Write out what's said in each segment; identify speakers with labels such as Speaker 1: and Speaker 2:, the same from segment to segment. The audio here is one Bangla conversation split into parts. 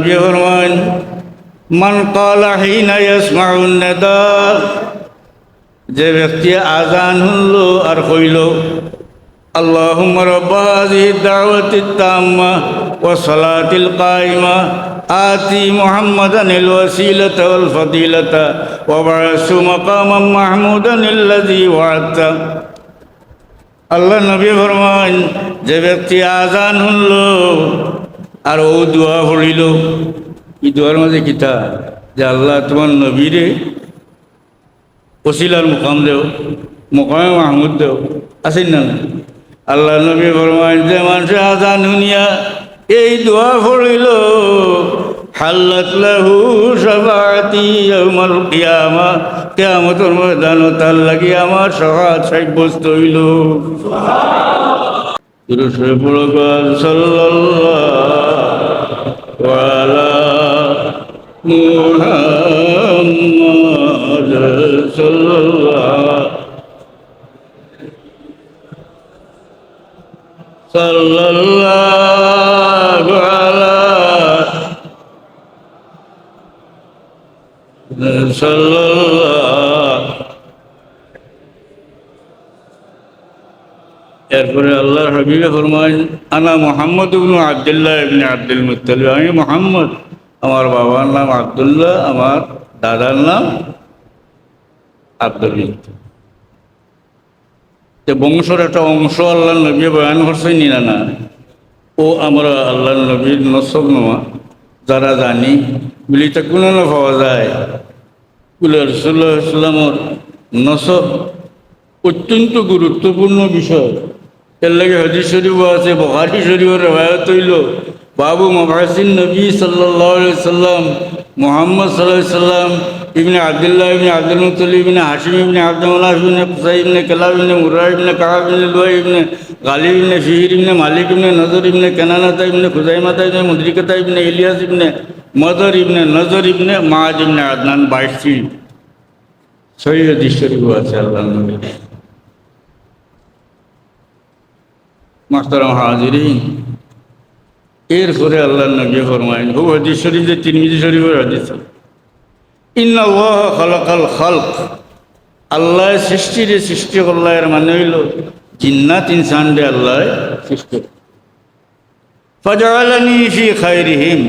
Speaker 1: নবী ফরমান মান কালা হিনা ইয়াসমাউন নাদা যে ব্যক্তি আজান হল আর হইল اللهم رب هذه الدعوة التامة والصلاة القائمة آتي محمدا الوسيلة والفضيلة وبعث مقاما محمودا الذي وعدته আল্লাহ নবী ফরমান যে ব্যক্তি আজান শুনল আর ও দোয়া পড়িল। ই দোয়ার মাঝে কিতা যে আল্লাহ তোমার নবীরে ওসিলার মুকাম দেও মোকামে মাহমুদ দেও। আছেন না? আল্লাহ নবী ফরমান যে মানুষে আজান শুনিয়া এই দোয়া পড়িল হাল্লাত লাহু সবাতি ইয়াউমাল কিয়ামা কিয়ামতের ময়দান তার লাগি আমার সহায় সাব্যস্ত হইল। পুরগল সাল্লাল্লাহু এরপরে আল্লাহ হাবিবে ফরমান আনা মোহাম্মদ আবদুল্লাহ ইবনে আব্দুল মুত্তালিব। আমি মোহাম্মদ, আমার বাবার নাম আবদুল্লাহ, আমার দাদার নাম আব্দুল বংশর একটা অংশ আল্লাহ নবী বয়ান করছেন না না ও আমরা আল্লাহ নবীর নসব নোয়া যারা জানি বলি তা কোনো না পাওয়া যায়। রসুল্লাহ নসব অত্যন্ত গুরুত্বপূর্ণ বিষয়। এর লাগে হজি শরীফ আছে বহারি শরীফের রেবায়ত হইল, বাবু মহাসিন নবী সাল্লাহ সাল্লাম, মোহাম্মদ সাল্লাহ সাল্লাম, ইবনে আবদুল্লাহ ইবনে আব্দুল মুতলিব ইবনে হাসিম ইবনে আব্দুল্লাহ ইবনে কুসাই ইবনে কালাব ইবনে মুরা ইবনে কাহাব ইবনে লুয়াই ইবনে গালিব ইবনে ফিহির ইবনে মালিক ইবনে নজর ইবনে কেনানাতা ইবনে খুজাইমাতা ইবনে মুদ্রিকাতা ইবনে ইলিয়াস ইবনে মদর ইবনে নজর ইবনে মাজ ইবনে আদনান বাইশটি সৈয়দ শরীফ আছে আল্লাহ নবী মাস্টার হাজিরিন, এরপরে আল্লাহ নবী ফরমাইন হু হাদিস শরীফ যে তিরমিজি শরীফের হাদিস। ইন্নাল্লাহ খালাকাল খালক। আল্লাহ সৃষ্টি করল্লা এর মানে হইল জিন্নাত ইনসান রে আল্লাহ সৃষ্টি। ফাজালানি ফি খাইরিহিম।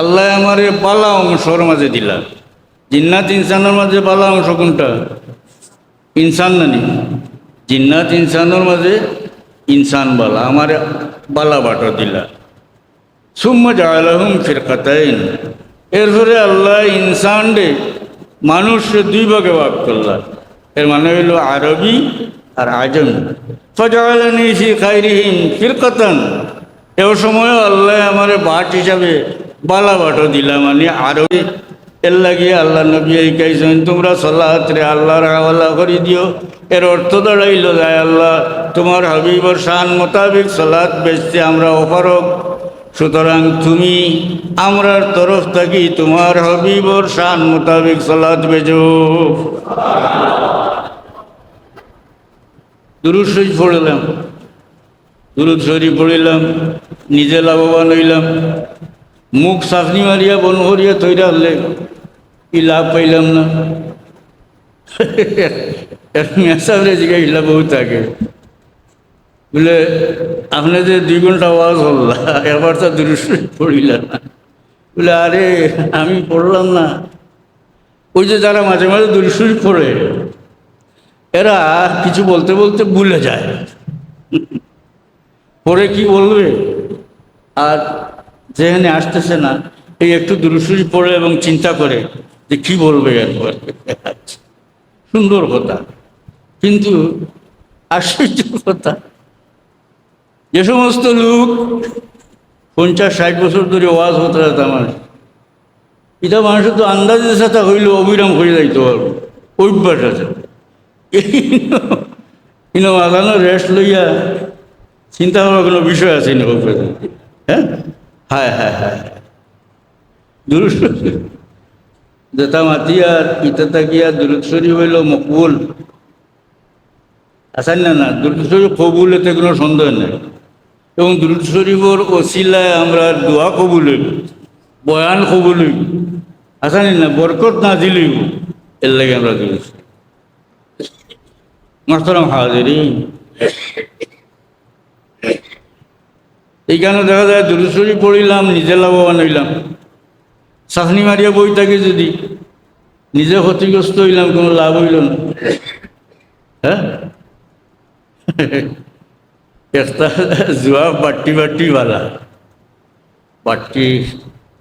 Speaker 1: আল্লাহ আমারে বালা অংশর মাঝে দিলা। জিন্নাত ইনসানের মাঝে বালা অংশ কোনটা? ইনসান নানি জিন্নাত ইনসানের মাঝে ইনসান বালা, আমার বালা বাটো দিলা। সুম্মা জালাহুম ফিরকাতাইন। এরপরে আল্লাহ ইনসান রে মানুষ দুই ভাগে ভাগ করলা। এর মানে হইল আরবি আর আজম। ফজালানি ফি খাইরিহিম ফিরকাতান। এ সময় আল্লাহ আমার বাট হিসাবে বালা বাটো দিলা মানে আরবি এর লাগিয়ে আল্লাহ নবী এই তোমরা সলাহাত রে আল্লাহর হাওয়ালা করে দিও। এর অর্থ দাঁড়াইল যায় আল্লাহ, তোমার হাবিবর শান মোতাবেক সলাৎ বেচতে আমরা অপারক সুতরাং তুমি আমরার তরফ থাকি তোমার হবিবর শান মোতাবেক সলাৎ বেজো দুরুদ শরীফ পড়লাম। দুরুদ শরীফ পড়িলাম, নিজে লাভবান হইলাম। মুখ সাফনি মারিয়া বন করিয়া তৈরি হলে ই লাভ পাইলাম না। মেসাবরে জিজ্ঞাসা বহুত থাকে বলে, আপনি যে দুই ঘণ্টা আওয়াজ হল্লা এবার তো দৃশ্য পড়িলাম না। বলে, আরে, আমি পড়লাম না। ওই যে যারা মাঝে মাঝে দৃশ্য পড়ে, এরা কিছু বলতে বলতে ভুলে যায়। পরে কি বলবে? আর যেখানে আসতেছে না, এই একটু দুরুসুরি পড়ে এবং চিন্তা করে যে কি বলবে একবার সুন্দর কথা। কিন্তু আশ্চর্য কথা, যে সমস্ত লোক পঞ্চাশ, ষাট বছর ধরে ওয়াজ হতে মানুষ এটা মানুষের তো আন্দাজের সাথে হইলে, অবিরাম হয়ে যাইতে পারব। অভ্যাস আছে। কিন্তু রেস্ট লইয়া চিন্তা করার কোনো বিষয় আছে না হ্যাঁ? হ্যাঁ হ্যাঁ হ্যাঁ। যেতা মাতিয়ার ইতাতা গিয়া দুরুৎসরি হইল মকবুল। আসান না না? দুরুৎসরি কবুল এতে কোনো সন্দেহ নেই। এবং দুরুদ ওসিলায় আমরা দোয়া কবুল বয়ান কবুল হইব। না? বরকত না দিলেও এর লাগে আমরা দিয়েছি মাস্তরাম এইখানে দেখা যায় দুরুদ শরীফ পড়িলাম, নিজে লাভবান হইলাম। চাকনি মারিয়া বই থাকে যদি, নিজে ক্ষতিগ্রস্ত হইলাম, কোনো লাভ হইল না। হ্যাঁ? একটা জোয়া বাট্টি বাট্টি বালা। বাট্টি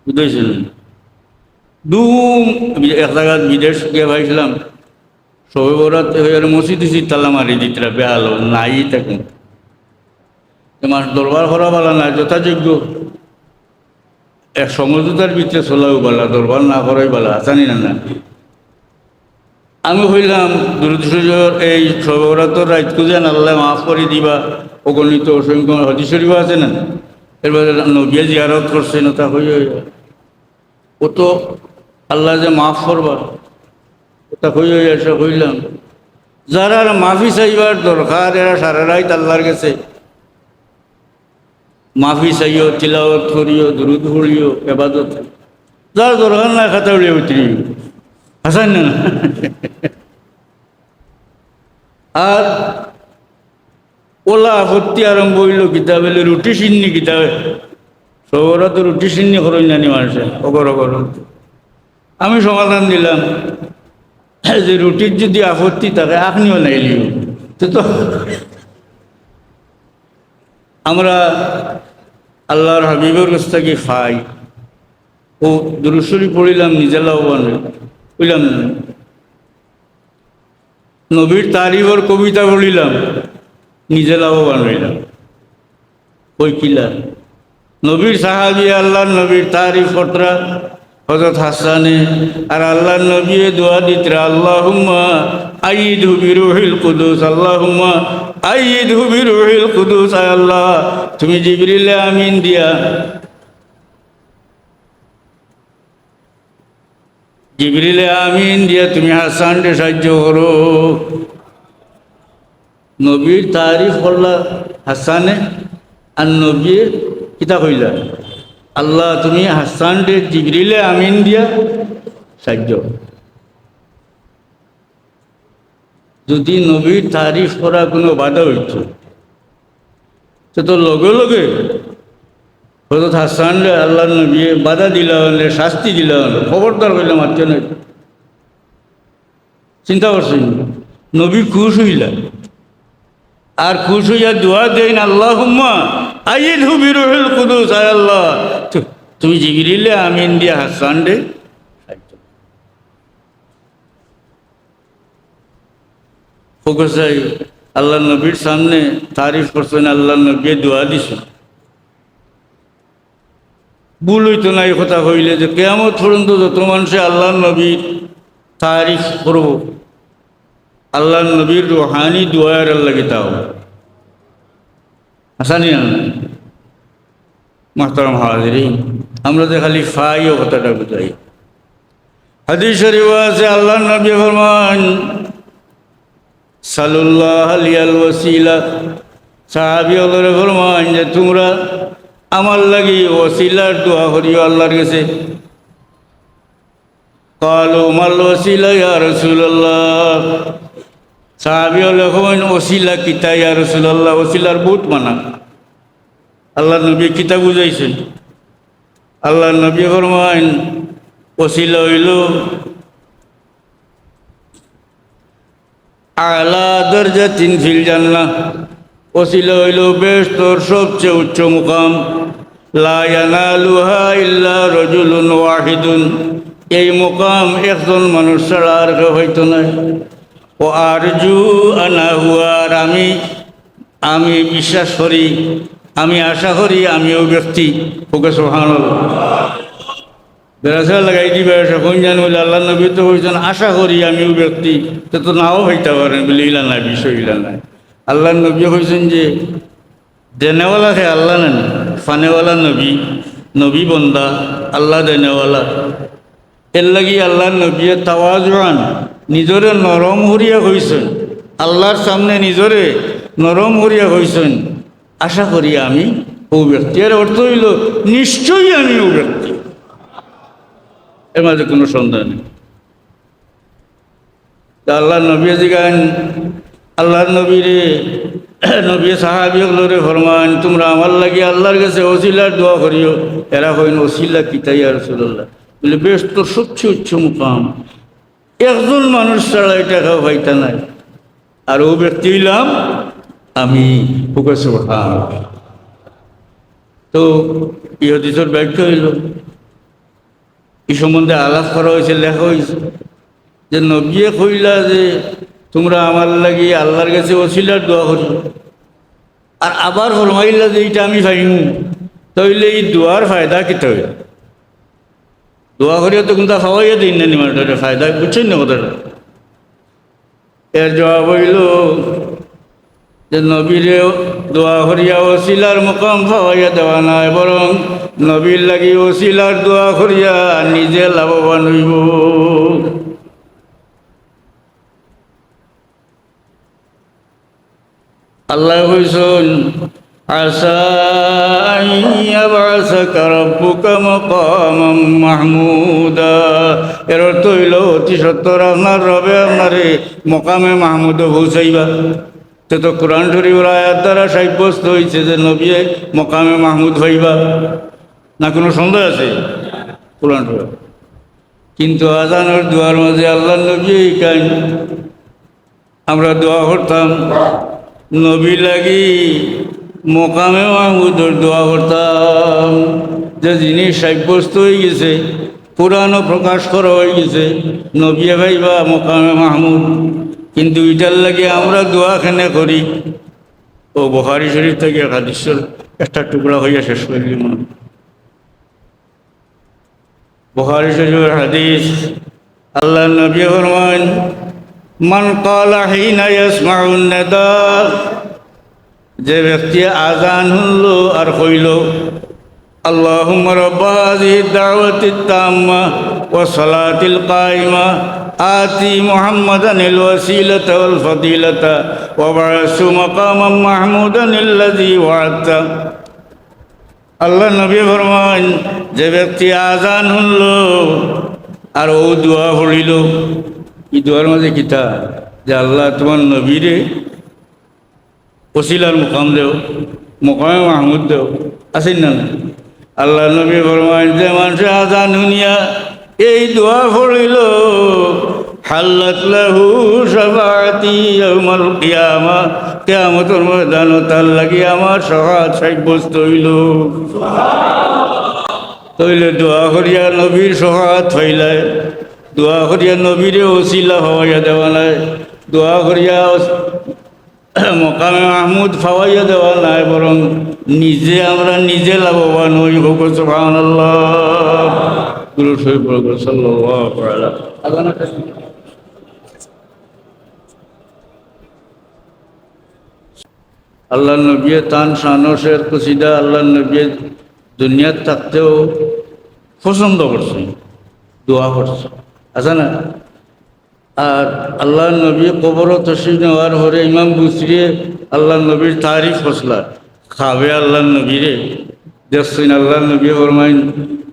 Speaker 1: বুঝেছেন? দুম এক জায়গায় বিদেশ গিয়ে ভাইছিলাম। সবে বরাত হয়ে মসজিদ তালা মারি দিতরা বেহাল নাই থাকুন তোমার দরবার করা বালা না যথাযোগ্য এক সমঝোতার ভিতরে চলাও বালা, দরবার না করাই বালা জানি না না আমি হইলাম দুরুদুসর এই সবরাতর রাইতকু যেন আল্লাহ মাফ করে দিবা, অগণিত অসংখ্য হদি শরীফ আছে না? এরপরে নবিয়া জিয়ারত করছে না তা হই ও তো আল্লাহ যে মাফ করবা ওটা হই হই, এসে হইলাম। যারা মাফি চাইবার দরকার, এরা সারা রাইত আল্লাহর গেছে মাফি চাইও তিলাওয়াত করিও দুরুদ পড়িও এবাদত যার দরকার না খাতা উড়িয়ে উতরি হাসান না আর ওলা আপত্তি আরম্ভ হইল কিতাব এলে রুটি সিন্নি কিতাবে সবরা তো রুটি সিন্নি খরচ জানি মানুষের অগর অগর আমি সমাধান দিলাম। যে রুটির যদি আপত্তি থাকে আপনিও নাইলিও তো আমরা আল্লাহর হাবিবের কাছ থেকে খাই। ও দুরুসরি পড়িলাম, নিজে লাভবান বুঝলাম নবীর তারিফর কবিতা পড়িলাম নিজে লাভবান হইলাম। ওই কিলা নবীর সাহাবি আল্লাহ নবীর তারিফ কটরা হজরত হাসানে, আর আল্লাহ নবী দোয়া দিতরা, আল্লাহুম্মা আইদ বিরুহিল কুদুস, আল্লাহুম্মা আইদ বিরুহিল কুদুস আল্লাহ। তুমি জিবরিলে আমিন দিয়া। জিবরিলে আমিন দিয়া তুমি হাসানকে সাহায্য করো। নবীর তারিফ করলা হাসানে আর নবী কিতা কইলা আল্লাহ তুমি হাসানকে জিবরিলে আমিন দিয়া সাহায্য। যদি নবীর তারিফ করা কোনো বাধা হইত, সে তো লগে লগে হজরত হাসান আল্লাহ নবী বাধা দিলা, হলে শাস্তি দিলা, হলে খবরদার হইলে মারতে নাই চিন্তা করছেন, নবী খুশ হইলা। আর খুশ হইয়া দোয়া দেন আল্লাহ হুম্মা আইদ হুবিরুল কুদুস, আয় আল্লাহ। তুমি জিগিরিলে আমিন দিয়া হাসান রে ফোকসাই আল্লাহ নবীর সামনে তারিফ করছেন, আল্লাহ নবী দোয়া দিছেন ভুল হইতো না এই কথা হইলে যে কেমন পর্যন্ত যত মানুষে আল্লাহ নবীর তারিফ করব, আল্লাহ নবীর রোহানি দোয়ার আল্লাহ তাও আসানি না মাহতারাম হাজিরি আমরা যে খালি ফাই ও কথাটা বুঝাই। হাদিস শরীফ আছে আল্লাহ নবী ফরমান সাল্লাহ আলিয়াল ওসিলা সাহাবি ফরমান যে তোমরা আমার লাগি ওসিলার দোয়া করিও আল্লাহর কাছে। কালো মাল ওসিলা ইয়া রসুল্লাহ সাহাবি ফরমান ওসিলা কিতা ইয়া রসুল্লাহ ওসিলার বহুত মানা। আল্লাহ নবী কিতা বুঝাইছেন? আল্লাহ নবী ফরমান ওসিলা হইল আলা দরজা তিন ফিল জান্নাহ ওসিলা হইল বেশ তোর সবচেয়ে উচ্চ মুকাম। লা ইয়ানালুহা ইল্লা রজুলুন ওয়াহিদুন। এই মুকাম একজন মানুষ ছাড়া আর কেউ হইতো না। ও আরজু আনা হুয়ার আমি আমি বিশ্বাস করি, আমি আশা করি আমিও ব্যক্তি। ওকে সোহান বেড়াছা লাগাই দিবে জান বলে আল্লাহ নবী তো হয়েছেন আশা করি আমিও ব্যক্তি, তো তো নাও হইতে পারেন বলে ইলা নাই, বিষয় ইলা নাই। আল্লাহ নবী হয়েছেন যে, দেনেওয়ালা হে আল্লাহ নেন, ফানেওয়ালা নবী নবী বন্দা, আল্লাহ দেনেওয়ালা। এর লাগি আল্লাহ নবীয়ে তাওয়াজান নিজরে নরম হরিয়া হইছেন, আল্লাহর সামনে নিজরে নরম হরিয়া হইছেন। আশা করি আমি ও ব্যক্তি, এর অর্থ হইল, নিশ্চয়ই আমি ও ব্যক্তি। এর মাঝে কোনো সন্দেহ নেই। তা আল্লাহ নবী জিগান আল্লাহর নবীরে, নবী সাহাবিয়গুলোরে ফরমান, তোমরা আমার লাগি আল্লাহর কাছে ওসিলার দোয়া করিও। এরা হইন ওসিলা কিতাই আর রসুল্লাহ বলে, বেশ তোর সবচেয়ে উচ্চ মুকাম। একজন মানুষ ছাড়া এটা কেউ পাইতা নাই। আর ও ব্যক্তি হইলাম আমি ফুকেশ তো ইহদিসর ব্যাখ্যা হইল এই সম্বন্ধে আলাপ করা হয়েছে, লেখা হয়েছে। যে নবিয়ে কইলা যে, তোমরা আমার লাগি আল্লাহর কাছে ওসিলার দোয়া করি আর আবার ফরমাইলা যে, এইটা আমি পাইমু তাইলে এই দোয়ার ফায়দা কিতে হইল দোয়া করিয়া তো কিন্তু খাওয়াইয়া দিন না নিমাটারে ফায়দা বুঝছেন না কথাটা? এর জবাব হইল যে নবীরে দোয়া করিয়া ওসিলার মোকাম পাওয়াইয়া দেওয়া নাই, বরং নবীর লাগি ওসিলার দোয়া করিয়া নিজে লাভবান হইব। আল্লাহ কইসন এর অর্থ হইল, অতি সত্তর আপনার রবে আপনারে মকামে মাহমুদ পৌঁছাইবা। তো তো কোরআন শরীফের আয়াত দ্বারা সাব্যস্ত হয়েছে যে নবিয়ে মকামে মাহমুদ হইবা। না কোনো সন্দেহ আছে? কোরআন কিন্তু আজানোর দোয়ার মাঝে আল্লাহ নবী এই কাইন আমরা দোয়া করতাম, নবী লাগি মোকামে মাহমুদর দোয়া করতাম। যে জিনিস সাব্যস্ত হয়ে গেছে পুরানো প্রকাশ করা হয়ে গেছে নবিয়া ভাইবা মোকামে মাহমুদ। কিন্তু ওইটার লাগে আমরা দোয়াখানে করি। ও বহারি শরীফ থেকে হাদিসের একটা টুকরা হইয়া শেষ করে দিল বহারি শরীফের হাদিস, আল্লাহ নবী ফরমান মান কলা হিনা ইয়াসমাউন যে ব্যক্তি আজান হল আর হইল আল্লাহ রাব্বা হাযিহি তাম্মা ওয়া সালাতিল কাইমা آتي محمدا الوسيلة والفضيلة وبعث مقاما محمودا الذي وعدته আল্লাহ নবী ফরমান যে ব্যক্তি আজান শুনল আর ও দোয়া পড়িল ই দোয়ার মাঝে কিতা যে আল্লাহ তোমার নবীরে ওসিলার মুকাম দেও মোকামে মাহমুদ দেও আছেন না আল্লাহ নবী ফরমান যে মানুষে আজান শুনিয়া এই দোয়া পড়িল হাল্লাত লাহু সাবাতি ইয়াউমাল কিয়ামা। কিয়ামতের ময়দান তার লাগি আমার সহায় সাব্যস্ত হইল। তইলে দোয়া করিয়া নবীর সহায় হইলায় দোয়া করিয়া নবীরে ওসিলা হওয়াইয়া দেওয়া নাই। দোয়া করিয়া মকামে মাহমুদ ফাওয়াইয়া দেওয়া নাই বরং নিজে আমরা নিজে লাভবান হই হোক সুবহান আল্লাহ গুরু শরীফ সাল্লাল্লাহু আলাইহি আল্লাহ নবী তান শানসের কুসিদা আল্লাহ নবী দুনিয়ার থাকতেও পছন্দ করছে, দোয়া করছে। আছে না? আর আল্লাহ নবী কবর তসিব নেওয়ার পরে ইমাম বুসরিয়ে আল্লাহ নবীর তারিফ ফসলা। খাবে আল্লাহ নবীরে। দেখছেন আল্লাহ নবী ফরমাইন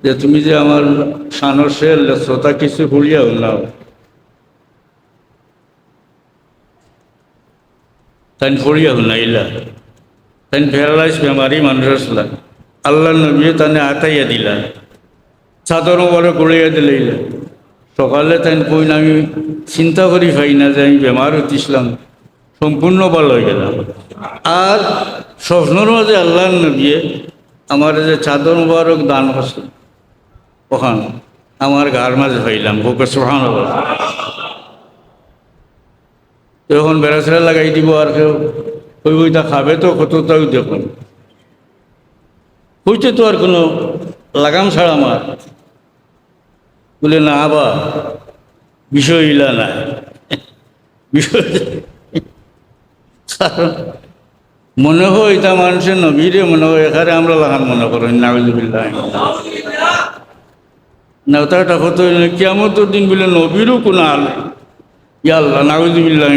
Speaker 1: যে, তুমি যে আমার সানসের শ্রোতা কিছু ভুলিয়াও নাও তাই ফড়িয়াও নাইলা তাই প্যারালাইজ বেমারি মানুষ আসলা। আল্লাহ নবী তানে আতাইয়া দিলা। চাদর বড় কুড়িয়া দিলাইলা সকালে তাই কইন আমি চিন্তা করি পাই না যে আমি বেমার হতিছিলাম সম্পূর্ণ ভালো হয়ে গেলাম। আর স্বপ্নর মাঝে আল্লাহ নবিয়ে আমার যে চাদর মুবারক দান করছে, ওখান আমার গার মাঝে হইলাম বুকে সোহান তখন বেড়াছেড়া লাগাই দিব আর কেউ ওই বইটা খাবে তো কতটাও দেখুন। হইতে তো আর কোনো লাগাম ছাড়া আমার। বলে, না আবা বিষয় ইলা না। মনে হয় এটা মানুষের নবীরে মনে হয় এখানে আমরা লাগান মনে করেন নাবিজুবিল্লাহ না ওটা কত কেমন দিন বলে, নবীরও কোনো আল ইয়া আল্লাহ নাবিজুবিল্লাহ